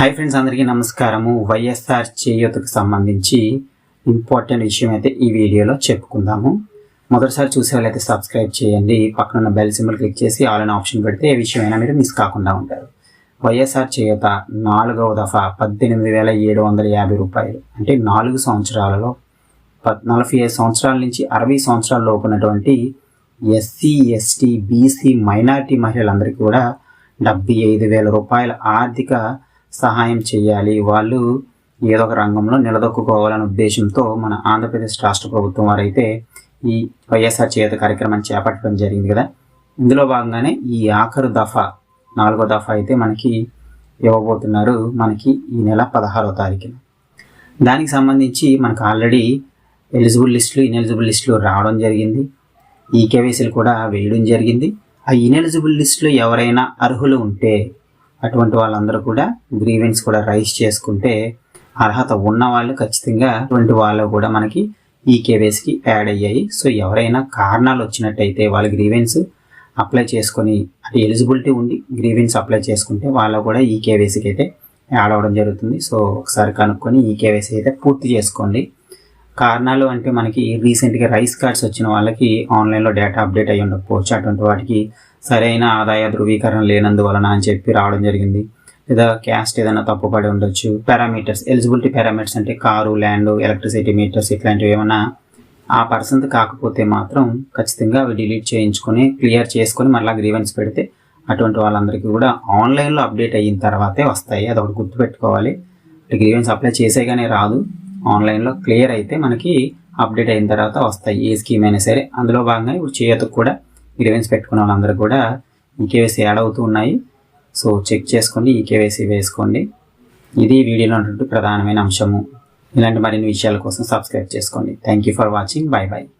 Hi friends అందరికీ నమస్కారము. వైఎస్ఆర్ చేయూతకు సంబంధించి ఇంపార్టెంట్ విషయం అయితే ఈ వీడియోలో చెప్పుకుందాము. మొదటిసారి చూసే వాళ్ళైతే సబ్స్క్రైబ్ చేయండి. పక్కన ఉన్న బెల్ సింబల్ క్లిక్ చేసి ఆల్ అనే ఆప్షన్ పెడితే ఏ విషయమైనా మీరు మిస్ కాకుండా ఉంటారు. వైఎస్ఆర్ చేయూత నాలుగవ దఫా పద్దెనిమిది వేల ఏడు వందల యాభై రూపాయలు. అంటే నాలుగు సంవత్సరాలలో పద్ నలభై ఐదు సంవత్సరాల నుంచి అరవై సంవత్సరాల లోపు ఉన్నటువంటి ఎస్సీ ఎస్టీ బీసీ మైనారిటీ మహిళలందరికీ కూడా డెబ్బై ఐదు వేల రూపాయల ఆర్థిక సహాయం చేయాలి. వాళ్ళు ఏదో ఒక రంగంలో నిలదొక్కుకోవాలనే ఉద్దేశంతో మన ఆంధ్రప్రదేశ్ రాష్ట్ర ప్రభుత్వం వారైతే ఈ వైఎస్ఆర్ చేత కార్యక్రమాన్ని చేపట్టడం జరిగింది కదా. ఇందులో భాగంగానే ఈ ఆఖరు దఫా నాలుగో దఫా అయితే మనకి ఇవ్వబోతున్నారు. మనకి ఈ నెల పదహారో తారీఖున. దానికి సంబంధించి మనకు ఆల్రెడీ ఎలిజిబుల్ లిస్టులు ఇన్ఎలిజిబుల్ లిస్టులు రావడం జరిగింది. ఈ కేవైసీలు కూడా వేయడం జరిగింది. ఆ ఇన్ఎలిజిబుల్ లిస్టులో ఎవరైనా అర్హులు ఉంటే అటువంటి వాళ్ళందరూ కూడా గ్రీవెన్స్ కూడా రైజ్ చేసుకుంటే అర్హత ఉన్న వాళ్ళు ఖచ్చితంగా అటువంటి వాళ్ళు కూడా మనకి ఈ కేవైసీకి యాడ్ అయ్యాయి. సో ఎవరైనా కారణాలు వచ్చినట్టయితే వాళ్ళ గ్రీవెన్స్ అప్లై చేసుకొని అంటే ఎలిజిబిలిటీ ఉండి గ్రీవెన్స్ అప్లై చేసుకుంటే వాళ్ళు కూడా ఈ కేవైసీకి అయితే యాడ్ అవ్వడం జరుగుతుంది. సో ఒకసారి కనుక్కొని ఈ కేవైసీ అయితే పూర్తి చేసుకోండి. కారణాలు అంటే మనకి రీసెంట్గా రైస్ కార్డ్స్ వచ్చిన వాళ్ళకి ఆన్లైన్లో డేటా అప్డేట్ అయ్యి ఉండకపోవచ్చు. అటువంటి వాటికి సరైన ఆదాయ ధృవీకరణ లేనందువలన అని చెప్పి రావడం జరిగింది. లేదా క్యాస్ట్ ఏదైనా తప్పుపడి ఉండొచ్చు. పారామీటర్స్ ఎలిజిబిలిటీ పారామీటర్స్ అంటే కారు ల్యాండ్ ఎలక్ట్రిసిటీ మీటర్స్ ఇట్లాంటివి ఏమైనా ఆ పర్సన్ది కాకపోతే మాత్రం ఖచ్చితంగా అవి డిలీట్ చేయించుకొని క్లియర్ చేసుకొని మళ్ళీ గ్రీవెన్స్ పెడితే అటువంటి వాళ్ళందరికీ కూడా ఆన్లైన్లో అప్డేట్ అయిన తర్వాతే వస్తాయి. అది ఒకటి గుర్తుపెట్టుకోవాలి. గ్రీవెన్స్ అప్లై చేసేగానే రాదు. ఆన్లైన్లో క్లియర్ అయితే మనకి అప్డేట్ అయిన తర్వాత వస్తాయి. ఏ స్కీమ్ అయినా సరే. అందులో భాగంగా ఇప్పుడు చేయతకు కూడా గ్రీవెన్స్ పెట్టుకున్న వాళ్ళందరూ కూడా ఈ కేవైసీ యాడ్ అవుతూ ఉన్నాయి. సో చెక్ చేసుకోండి. ఈ కేవైసీ వేసుకోండి. ఇది వీడియోలో ఉన్నటువంటి ప్రధానమైన అంశము. ఇలాంటి మరిన్ని విషయాల కోసం సబ్స్క్రైబ్ చేసుకోండి. Thank you for watching bye bye